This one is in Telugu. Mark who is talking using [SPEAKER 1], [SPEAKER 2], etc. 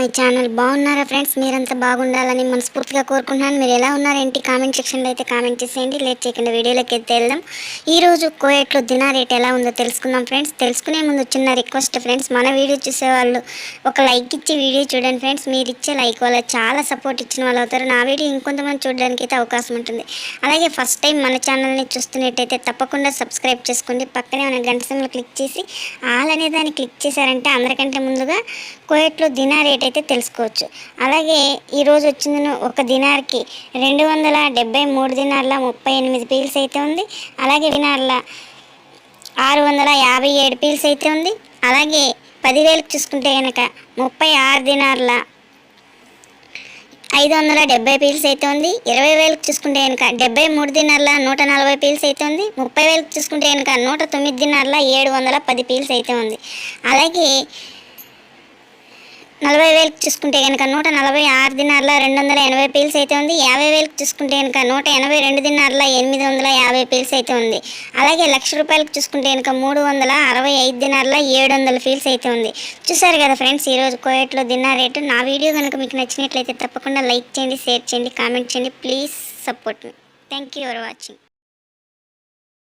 [SPEAKER 1] My channel. బాగున్నారా ఫ్రెండ్స్? మీరంతా బాగుండాలని మనస్ఫూర్తిగా కోరుకుంటున్నాను. మీరు ఎలా ఉన్నారేంటి కామెంట్ సెక్షన్లో అయితే కామెంట్ చేసేయండి. లేట్ చేయకుండా వీడియోలోకి అయితే వెళ్దాం. ఈరోజు కోయట్లో దినా రేట్ ఎలా ఉందో తెలుసుకుందాం ఫ్రెండ్స్. తెలుసుకునే ముందు చిన్న రిక్వెస్ట్ ఫ్రెండ్స్. మన వీడియో చూసేవాళ్ళు ఒక లైక్ ఇచ్చి వీడియో చూడండి ఫ్రెండ్స్. మీరు ఇచ్చే లైక్ వల్ల చాలా సపోర్ట్ ఇచ్చిన వాళ్ళు అవుతారు. నా వీడియో ఇంకొంతమంది చూడడానికి అయితే అవకాశం ఉంటుంది. అలాగే ఫస్ట్ టైం మన ఛానల్ని చూస్తున్నట్టయితే తప్పకుండా సబ్స్క్రైబ్ చేసుకోండి. పక్కనే ఉన్న గంట సింబల్ క్లిక్ చేసి ఆల్ అనే దాన్ని క్లిక్ చేశారంటే అందరికంటే ముందుగా కోయట్లో దినా రేట్ అయితే తెలుసుకోవచ్చు. అలాగే ఈరోజు వచ్చింది ఒక దినార్కి రెండు వందల డెబ్బై మూడు దినార్ల ముప్పై ఎనిమిది పీల్స్ అయితే ఉంది. అలాగే దినార్ల ఆరు వందల యాభై ఏడు పీల్స్ అయితే ఉంది. అలాగే పదివేలకు చూసుకుంటే కనుక ముప్పై ఆరు దినార్ల ఐదు వందల డెబ్బై పీల్స్ అయితే ఉంది. ఇరవై వేలకు చూసుకుంటే కనుక డెబ్బై మూడు దినార్ల నూట నలభై పీల్స్ అయితే ఉంది. ముప్పై వేలకు చూసుకుంటే కనుక నూట తొమ్మిది దినార్ల ఏడు వందల పది పీల్స్ అయితే ఉంది. అలాగే నలభై వేలకు చూసుకుంటే కనుక నూట నలభై ఆరు దినార్ల రెండు వందల ఎనభై పీల్స్ అయితే ఉంది. యాభై వేలకు చూసుకుంటే కనుక నూట ఎనభై రెండు దినార్ల ఎనిమిది వందల యాభై పీల్స్ అయితే ఉంది. అలాగే లక్ష రూపాయలకు చూసుకుంటే కనుక మూడు వందల అరవై ఐదు దినార్ల ఏడు వందల ఫీల్స్ అయితే ఉంది. చూసారు కదా ఫ్రెండ్స్ ఈరోజు కోయట్లో దినార్ రేటు. నా వీడియో కనుక మీకు నచ్చినట్లయితే తప్పకుండా లైక్ చేయండి షేర్ చేయండి కామెంట్ చేయండి. Please support me. Thank you for watching.